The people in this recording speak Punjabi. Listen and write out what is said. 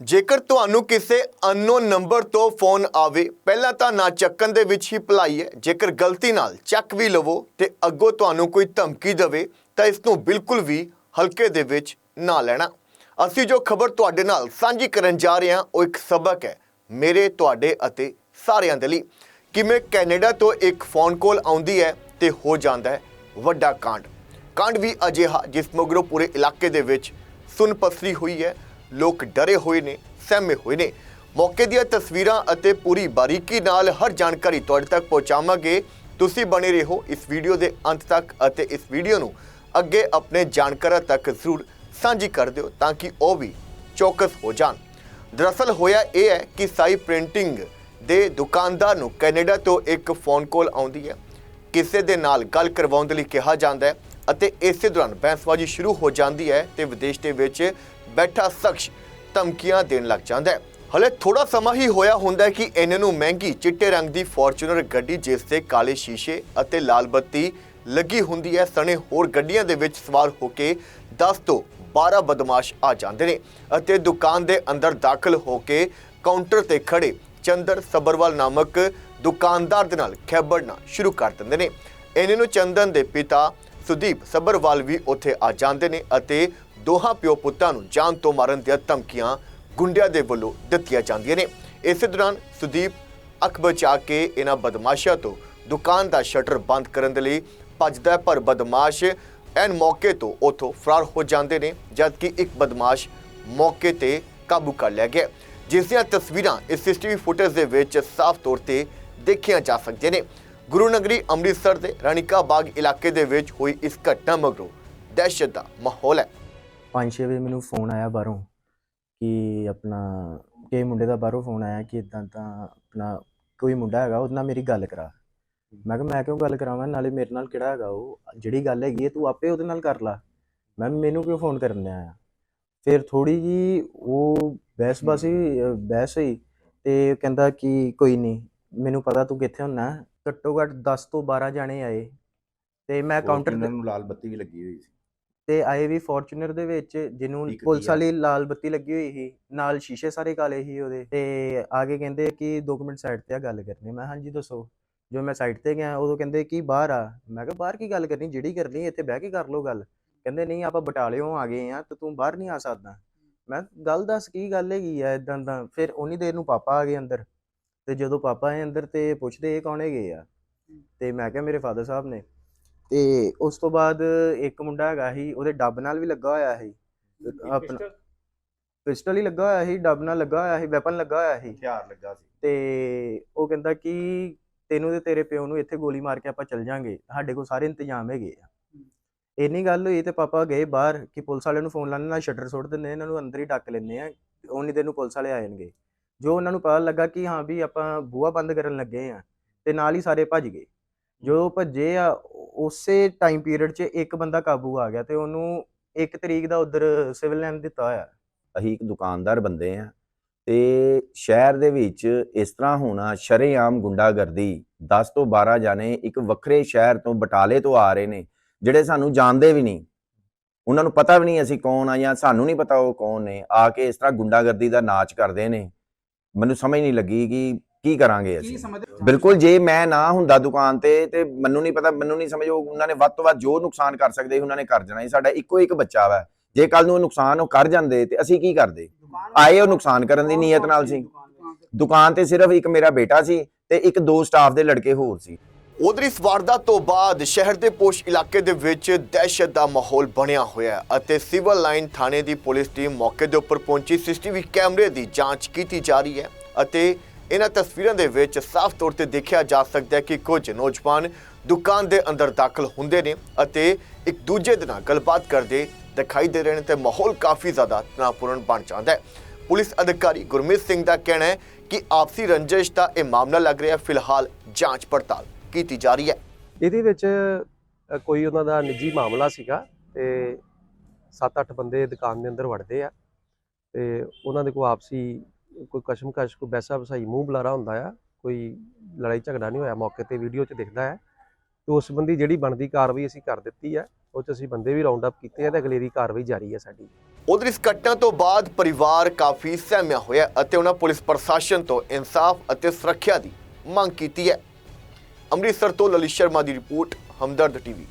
ਜੇਕਰ ਤੁਹਾਨੂੰ ਕਿਸੇ ਅਨਨੋਨ ਨੰਬਰ ਤੋਂ ਫੋਨ ਆਵੇ, ਪਹਿਲਾਂ ਤਾਂ ਨਾ ਚੱਕਣ ਦੇ ਵਿੱਚ ਹੀ ਭਲਾਈ ਹੈ। ਜੇਕਰ ਗਲਤੀ ਨਾਲ ਚੱਕ ਵੀ ਲਵੋ ਤੇ ਅੱਗੋਂ ਤੁਹਾਨੂੰ ਕੋਈ ਧਮਕੀ ਦੇਵੇ, ਤਾਂ ਇਸ ਨੂੰ ਬਿਲਕੁਲ ਵੀ ਹਲਕੇ ਦੇ ਵਿੱਚ ਨਾ ਲੈਣਾ। ਅਸੀਂ ਜੋ ਖਬਰ ਤੁਹਾਡੇ ਨਾਲ ਸਾਂਝੀ ਕਰਨ ਜਾ ਰਹੇ ਹਾਂ, ਉਹ ਇੱਕ ਸਬਕ ਹੈ ਮੇਰੇ, ਤੁਹਾਡੇ ਅਤੇ ਸਾਰਿਆਂ ਦੇ ਲਈ। ਕਿਵੇਂ ਕੈਨੇਡਾ ਤੋਂ ਇੱਕ ਫੋਨ ਕਾਲ ਆਉਂਦੀ ਹੈ ਤੇ ਹੋ ਜਾਂਦਾ ਹੈ ਵੱਡਾ ਕਾਂਡ। ਕਾਂਡ ਵੀ ਅਜਿਹਾ, ਜਿਸ ਮਗਰੋਂ ਪੂਰੇ ਇਲਾਕੇ ਦੇ ਵਿੱਚ ਸੁਨ ਪਸਰੀ ਹੋਈ ਹੈ। ਲੋਕ ਡਰੇ ਹੋਏ ਨੇ, ਸਹਿਮੇ ਹੋਏ ਨੇ। ਮੌਕੇ ਦੀਆਂ ਤਸਵੀਰਾਂ ਅਤੇ ਪੂਰੀ ਬਾਰੀਕੀ ਨਾਲ ਹਰ ਜਾਣਕਾਰੀ ਤੁਹਾਡੇ ਤੱਕ ਪਹੁੰਚਾਵਾਂਗੇ। ਤੁਸੀਂ ਬਣੇ ਰਹੋ ਇਸ ਵੀਡੀਓ ਦੇ ਅੰਤ ਤੱਕ ਅਤੇ ਇਸ ਵੀਡੀਓ ਨੂੰ ਅੱਗੇ ਆਪਣੇ ਜਾਣਕਾਰਾਂ ਤੱਕ ਜ਼ਰੂਰ ਸਾਂਝੀ ਕਰ ਦਿਓ ਤਾਂ ਕਿ ਉਹ ਵੀ ਚੌਕਸ ਹੋ ਜਾਣ। ਦਰਅਸਲ ਹੋਇਆ ਇਹ ਹੈ ਕਿ ਸਾਈ ਪ੍ਰਿੰਟਿੰਗ ਦੇ ਦੁਕਾਨਦਾਰ ਨੂੰ ਕੈਨੇਡਾ ਤੋਂ ਇੱਕ ਫੋਨ ਕਾਲ ਆਉਂਦੀ ਹੈ। ਕਿਸੇ ਦੇ ਨਾਲ ਗੱਲ ਕਰਵਾਉਣ ਦੇ ਲਈ ਕਿਹਾ ਜਾਂਦਾ ਹੈ। ਅਤੇ ਇਸੇ ਦੌਰਾਨ ਬਹਿਸਬਾਜ਼ੀ ਸ਼ੁਰੂ ਹੋ ਜਾਂਦੀ ਹੈ ਤੇ ਵਿਦੇਸ਼ ਦੇ ਵਿੱਚ ਬੈਠਾ ਸ਼ਖਸ ਧਮਕੀਆਂ ਦੇਣ ਲੱਗ ਜਾਂਦਾ ਹੈ। ਹਲੇ ਥੋੜਾ ਸਮਾਂ ਹੀ ਹੋਇਆ ਹੁੰਦਾ ਹੈ ਕਿ ਇਹਨਾਂ ਨੂੰ ਮਹਿੰਗੀ ਚਿੱਟੇ ਰੰਗ ਦੀ ਫੋਰਚੂਨਰ ਗੱਡੀ ਜਿਸ ਤੇ ਕਾਲੇ ਸ਼ੀਸ਼ੇ ਅਤੇ ਲਾਲ ਬੱਤੀ ਲੱਗੀ ਹੁੰਦੀ ਹੈ, ਸਣੇ ਹੋਰ ਗੱਡੀਆਂ ਦੇ ਵਿੱਚ ਸਵਾਰ ਹੋ ਕੇ 10 ਤੋਂ 12 ਬਦਮਾਸ਼ ਆ ਜਾਂਦੇ ਨੇ ਅਤੇ ਦੁਕਾਨ ਦੇ ਅੰਦਰ ਦਾਖਲ ਹੋ ਕੇ ਕਾਊਂਟਰ ਤੇ ਖੜੇ ਚੰਦਰ ਸਬਰਵਾਲ ਨਾਮਕ ਦੁਕਾਨਦਾਰ ਦੇ ਨਾਲ ਖੈਬੜਨਾ ਸ਼ੁਰੂ ਕਰ ਦਿੰਦੇ ਨੇ। ਇਹਨਾਂ ਨੂੰ ਚੰਦਨ ਦੇ ਪਿਤਾ ਸੁਦੀਪ ਸਬਰਵਾਲ ਵੀ ਉੱਥੇ ਆ ਜਾਂਦੇ ਨੇ ਅਤੇ ਦੋਹਾਂ ਪਿਓ ਪੁੱਤਾਂ ਨੂੰ ਜਾਨ ਤੋਂ ਮਾਰਨ ਦੀਆਂ ਧਮਕੀਆਂ ਗੁੰਡਿਆਂ ਦੇ ਵੱਲੋਂ ਦਿੱਤੀਆਂ ਜਾਂਦੀਆਂ ਨੇ। ਇਸੇ ਦੌਰਾਨ ਸੁਦੀਪ ਅੱਖ ਬਚਾ ਕੇ ਇਹਨਾਂ ਬਦਮਾਸ਼ਾਂ ਤੋਂ ਦੁਕਾਨ ਦਾ ਸ਼ਟਰ ਬੰਦ ਕਰਨ ਦੇ ਲਈ ਭੱਜਦਾ ਪਰ ਬਦਮਾਸ਼ ਐਨ ਮੌਕੇ ਤੋਂ ਉਥੋਂ ਫਰਾਰ ਹੋ ਜਾਂਦੇ ਨੇ, ਜਦਕਿ ਇੱਕ ਬਦਮਾਸ਼ ਮੌਕੇ ਤੇ ਕਾਬੂ ਕਰ ਲਿਆ ਗਿਆ। ਜਿਸ ਦੀਆਂ ਤਸਵੀਰਾਂ ਇਸ ਸੀਸੀਟੀਵੀ ਫੁਟੇਜ ਦੇ ਵਿੱਚ ਸਾਫ਼ ਤੌਰ ਤੇ ਦੇਖੀਆਂ ਜਾ ਸਕਦੀਆਂ ਨੇ। ਗੁਰੂ ਨਗਰੀ ਅੰਮ੍ਰਿਤਸਰ ਦੇ ਰਾਣੀਕਾ ਬਾਗ ਇਲਾਕੇ ਦੇ ਵਿੱਚ ਹੋਈ ਇਸ ਘਟਨਾ ਮਗਰੋਂ ਦਹਿਸ਼ਤ ਦਾ ਮਾਹੌਲ ਹੈ। ਪੰਜ ਛੇ ਵਜੇ ਮੈਨੂੰ ਫੋਨ ਆਇਆ ਬਾਹਰੋਂ ਕਿ ਆਪਣਾ ਕਿ ਮੁੰਡੇ ਦਾ ਬਾਹਰੋਂ ਫੋਨ ਆਇਆ ਕਿ ਇਦਾਂ ਤਾਂ ਆਪਣਾ ਕੋਈ ਮੁੰਡਾ ਹੈਗਾ, ਉਹਦੇ ਨਾਲ ਮੇਰੀ ਗੱਲ ਕਰਾ। ਮੈਂ ਕਿਹਾ, ਮੈਂ ਕਿਉਂ ਗੱਲ ਕਰਾਵਾਂ? ਨਾਲੇ ਮੇਰੇ ਨਾਲ ਕਿਹੜਾ ਹੈਗਾ ਉਹ? ਜਿਹੜੀ ਗੱਲ ਹੈਗੀ ਹੈ, ਤੂੰ ਆਪੇ ਉਹਦੇ ਨਾਲ ਕਰ ਲਾ। ਮੈਂ ਮੈਨੂੰ ਕਿਉਂ ਫੋਨ ਕਰਨ ਆ? ਫਿਰ ਥੋੜੀ ਜੀ ਉਹ ਬਹਿਸ ਬਾਸੀ ਅਹ ਬਹਿਸ ਹੋਈ ਤੇ ਕਹਿੰਦਾ ਕਿ ਕੋਈ ਨਹੀਂ, ਮੈਨੂੰ ਪਤਾ ਤੂੰ ਕਿੱਥੇ ਹੁੰਨਾ। ਘੱਟੋ ਘੱਟ 10 ਤੋਂ 12 ਜਾਣੇ ਆਏ ਤੇ ਮੈਂ ਕਾਊਂਟਰ ਉਹਨਾਂ ਨੂੰ ਲਾਲ ਬੱਤੀ ਵੀ ਲੱਗੀ ਹੋਈ ਸੀ। ਤੇ ਆਏ ਵੀ ਫੋਰਚੂਨਰ ਦੇ ਵਿੱਚ ਜਿਹਨੂੰ ਪੁਲਿਸ। ਵਾਲੀ ਲਾਲ ਬੱਤੀ ਲੱਗੀ ਹੋਈ ਸੀ ਨਾਲ ਸ਼ੀਸ਼ੇ ਸਾਰੇ ਕਾਲੇ ਸੀ ਉਹਦੇ ਤੇ ਆਗੇ ਕਹਿੰਦੇ ਕਿ 2 ਮਿੰਟ ਸਾਈਡ ਤੇ ਆ ਗੱਲ ਕਰਨੀ। ਮੈਂ ਹਾਂਜੀ ਦੱਸੋ। ਜੋ ਮੈਂ ਸਾਈਡ ਤੇ ਗਿਆ ਉਦੋਂ ਕਹਿੰਦੇ ਕਿ ਬਾਹਰ ਆ। ਮੈਂ ਕਿਹਾ ਬਾਹਰ ਕੀ ਗੱਲ ਕਰਨੀ? ਜਿਹੜੀ ਕਰਨੀ ਇੱਥੇ ਬਹਿ ਕੇ ਕਰ ਲਓ ਗੱਲ। ਕਹਿੰਦੇ ਨਹੀਂ ਆਪਾਂ ਬਟਾਲਿਓਂ ਆ ਗਏ ਆ ਤੇ ਤੂੰ ਬਾਹਰ ਨਹੀਂ ਆ ਸਕਦਾ। ਮੈਂ ਗੱਲ ਦੱਸ ਕੀ ਗੱਲ ਹੈਗੀ ਆ ਇਦਾਂ ਦਾ? ਫਿਰ ਉਨੀ ਦੇਰ ਨੂੰ ਪਾਪਾ ਆ ਗਏ ਅੰਦਰ। ਤੇ ਜਦੋਂ ਪਾਪਾ ਆਏ ਅੰਦਰ ਤੇ ਪੁੱਛਦੇ ਇਹ ਕੌਣ ਹੈਗੇ ਆ? ਤੇ ਮੈਂ ਕਿਹਾ ਮੇਰੇ ਫਾਦਰ ਸਾਹਿਬ ਨੇ। ਤੇ ਉਸ ਤੋਂ ਬਾਅਦ ਇੱਕ ਮੁੰਡਾ ਹੈਗਾ ਸੀ ਉਹਦੇ ਡੱਬ ਨਾਲ ਵੀ ਲੱਗਾ ਹੋਇਆ ਸੀ। ਆਪਣਾ ਪਿਸਟਲ? ਹੀ ਲੱਗਾ ਹੋਇਆ ਸੀ ਡੱਬ ਨਾਲ ਲੱਗਾ ਹੋਇਆ ਸੀ ਵੈਪਨ ਲੱਗਾ ਹੋਇਆ ਸੀ। ਹਥਿਆਰ ਲੱਗਾ ਸੀ। ਤੇ ਉਹ ਕਹਿੰਦਾ ਕਿ ਤੈਨੂੰ ਤੇ ਤੇਰੇ ਪਿਓ ਨੂੰ ਇੱਥੇ ਗੋਲੀ ਮਾਰ ਕੇ ਆਪਾਂ ਚੱਲ ਜਾਾਂਗੇ ਸਾਡੇ ਕੋਲ ਸਾਰੇ ਇੰਤਜ਼ਾਮ ਹੈਗੇ ਆ। ਇੰਨੀ ਗੱਲ ਹੋਈ ਤੇ ਪਾਪਾ ਗਏ ਬਾਹਰ ਕਿ ਪੁਲਿਸ ਵਾਲਿਆਂ ਨੂੰ ਫੋਨ ਲਾਣੇ ਨਾਲ ਸ਼ਟਰ ਸੁੱਟ ਦਿੰਦੇ ਇਹਨਾਂ ਨੂੰ ਅੰਦਰ ਹੀ ਡੱਕ ਲੈਂਦੇ ਆ ਉਨੀ ਦੇਰ ਨੂੰ ਪੁਲਿਸ ਵਾਲੇ ਆ ਜਾਣਗੇ। ਜੋ ਉਹਨਾਂ ਨੂੰ ਪਤਾ ਲੱਗਾ ਕਿ ਹਾਂ ਵੀ ਆਪਾਂ ਬੂਹਾ ਬੰਦ ਕਰਨ ਲੱਗੇ ਆ ਤੇ ਨਾਲ ਹੀ ਸਾਰੇ ਭੱਜ ਗਏ। ਜੋ ਭੱਜੇ ਆ ਉਸੇ ਟਾਈਮ ਪੀਰੀਅਡ 'ਚ ਇੱਕ ਬੰਦਾ ਕਾਬੂ ਆ ਗਿਆ ਤੇ ਉਹਨੂੰ ਇੱਕ ਤਰੀਕ ਦਾ ਉਧਰ ਸਿਵਲ ਲਾਈਨ ਦਿੱਤਾ ਹੋਇਆ। ਅਸੀਂ ਇੱਕ ਦੁਕਾਨਦਾਰ ਬੰਦੇ ਆ ਤੇ ਸ਼ਹਿਰ ਦੇ ਵਿੱਚ ਇਸ ਤਰ੍ਹਾਂ ਹੋਣਾ ਸ਼ਰੇਆਮ ਗੁੰਡਾਗਰਦੀ। 10 ਤੋਂ 12 ਜਾਣੇ ਇੱਕ ਵੱਖਰੇ ਸ਼ਹਿਰ ਤੋਂ ਬਟਾਲੇ ਤੋਂ ਆ ਰਹੇ ਨੇ ਜਿਹੜੇ ਸਾਨੂੰ ਜਾਣਦੇ ਵੀ ਨਹੀਂ। ਉਹਨਾਂ ਨੂੰ ਪਤਾ ਵੀ ਨਹੀਂ ਅਸੀਂ ਕੌਣ ਆ ਜਾਂ ਸਾਨੂੰ ਨਹੀਂ ਪਤਾ ਉਹ ਕੌਣ ਨੇ। ਆ ਕੇ ਇਸ ਤਰ੍ਹਾਂ ਗੁੰਡਾਗਰਦੀ ਦਾ ਨਾਚ ਕਰਦੇ ਨੇ। ਮੈਨੂੰ ਸਮਝ ਨਹੀਂ ਲੱਗੀ ਕਿ ਕੀ ਕਰਾਂਗੇ ਕੀ ਅਸੀਂ। ਸਮਝਦੇ ਬਿਲਕੁਲ ਜੇ ਮੈਂ ਨਾ ਹੁੰਦਾ ਦੁਕਾਨ ਤੇ ਤੇ ਮੈਨੂੰ ਨਹੀਂ ਪਤਾ ਮੈਨੂੰ ਨਹੀਂ ਸਮਝ ਉਹ ਉਹਨਾਂ ਨੇ ਵੱਧ ਤੋਂ ਵੱਧ ਜੋ ਨੁਕਸਾਨ ਕਰ ਸਕਦੇ ਸੀ ਉਹਨਾਂ ਨੇ ਕਰ ਜਾਣਾ ਸੀ। ਸਾਡਾ ਇੱਕੋ ਇੱਕ ਬੱਚਾ ਵਾ। ਜੇ ਕੱਲ ਨੂੰ ਉਹ ਨੁਕਸਾਨ ਉਹ ਕਰ ਜਾਂਦੇ ਤੇ ਅਸੀਂ ਕੀ ਕਰਦੇ? ਆਏ ਉਹ ਨੁਕਸਾਨ ਕਰਨ ਦੀ ਨੀਅਤ ਨਾਲ ਸੀ ਦੁਕਾਨ ਤੇ? ਸਿਰਫ ਇੱਕ ਮੇਰਾ ਬੇਟਾ ਸੀ ਤੇ ਇੱਕ ਦੋ ਸਟਾਫ ਦੇ ਲੜਕੇ ਹੋਰ ਸੀ। ਉਧਰ ਇਸ ਵਾਰਦਾਤ ਤੋਂ ਬਾਅਦ ਸ਼ਹਿਰ ਦੇ ਪੋਸ਼ ਇਲਾਕੇ ਦੇ ਵਿੱਚ ਦਹਿਸ਼ਤ ਦਾ ਮਾਹੌਲ ਬਣਿਆ ਹੋਇਆ ਅਤੇ ਸਿਵਲ ਲਾਈਨ ਥਾਣੇ ਦੀ ਪੁਲਿਸ ਟੀਮ ਮੌਕੇ ਦੇ ਉੱਪਰ ਪਹੁੰਚੀ। ਸੀਸੀਟੀਵੀ ਕੈਮਰੇ ਦੀ ਜਾਂਚ ਕੀਤੀ ਜਾ ਰਹੀ ਹੈ ਅਤੇ ਇਹਨਾਂ ਤਸਵੀਰਾਂ ਦੇ ਵਿੱਚ ਸਾਫ਼ ਤੌਰ ਤੇ ਦੇਖਿਆ ਜਾ ਸਕਦਾ ਹੈ ਕਿ ਕੁਝ ਨੌਜਵਾਨ ਦੁਕਾਨ ਦੇ ਅੰਦਰ ਦਾਖਲ ਹੁੰਦੇ ਨੇ ਅਤੇ ਇੱਕ ਦੂਜੇ ਦੇ ਨਾਲ ਗੱਲਬਾਤ ਕਰਦੇ ਦਿਖਾਈ ਦੇ ਰਹੇ ਨੇ ਤੇ ਮਾਹੌਲ ਕਾਫੀ ਜ਼ਿਆਦਾ ਤਣਾਅਪੂਰਨ ਬਣ ਜਾਂਦਾ ਹੈ। ਪੁਲਿਸ ਅਧਿਕਾਰੀ ਗੁਰਮੀਤ ਸਿੰਘ ਦਾ ਕਹਿਣਾ ਹੈ ਕਿ ਆਪਸੀ ਰੰਜਿਸ਼ ਦਾ ਇਹ ਮਾਮਲਾ ਲੱਗ ਰਿਹਾ ਫਿਲਹਾਲ ਜਾਂਚ ਪੜਤਾਲ ਕੀਤੀ ਜਾ ਰਹੀ ਹੈ। ਇਹਦੇ ਵਿੱਚ ਕੋਈ ਉਹਨਾਂ ਦਾ ਨਿੱਜੀ ਮਾਮਲਾ ਸੀਗਾ ਤੇ 7-8 ਬੰਦੇ ਦੁਕਾਨ ਦੇ ਅੰਦਰ ਵੜਦੇ ਆ ਤੇ ਉਹਨਾਂ ਦੇ ਕੋਈ ਆਪਸੀ ਕੋਈ ਕਸ਼ਮਕਸ਼ ਕੋਈ ਵੈਸਾ ਵਸਾਈ ਮੂੰਹ ਬੁਲਾਰਾ ਹੁੰਦਾ ਆ ਕੋਈ ਲੜਾਈ ਝਗੜਾ ਨਹੀਂ ਹੋਇਆ ਮੌਕੇ ਤੇ ਵੀਡੀਓ 'ਚ ਦਿਖਦਾ ਹੈ ਤੇ ਉਸ ਸੰਬੰਧੀ ਜਿਹੜੀ ਬਣਦੀ ਕਾਰਵਾਈ ਅਸੀਂ ਕਰ ਦਿੱਤੀ ਹੈ ਉਹ 'ਚ ਅਸੀਂ ਬੰਦੇ ਵੀ ਰਾਉਂਡ ਅਪ ਕੀਤੇ ਆ ਤੇ ਅਗਲੇਰੀ ਕਾਰਵਾਈ ਜਾਰੀ ਹੈ ਸਾਡੀ। ਉਧਰ ਇਸ ਘਟਨਾ ਤੋਂ ਬਾਅਦ ਪਰਿਵਾਰ ਕਾਫੀ ਸਹਿਮਿਆ ਹੋਇਆ ਅਤੇ ਉਹਨਾਂ ਪੁਲਿਸ ਪ੍ਰਸ਼ਾਸਨ ਤੋਂ ਇਨਸਾਫ ਅਤੇ ਸੁਰੱਖਿਆ ਦੀ ਮੰਗ ਕੀਤੀ ਹੈ। ਅੰਮ੍ਰਿਤਸਰ ਤੋਂ ਲਲਿਤ ਸ਼ਰਮਾ ਦੀ ਰਿਪੋਰਟ ਹਮਦਰਦ ਟੀਵੀ।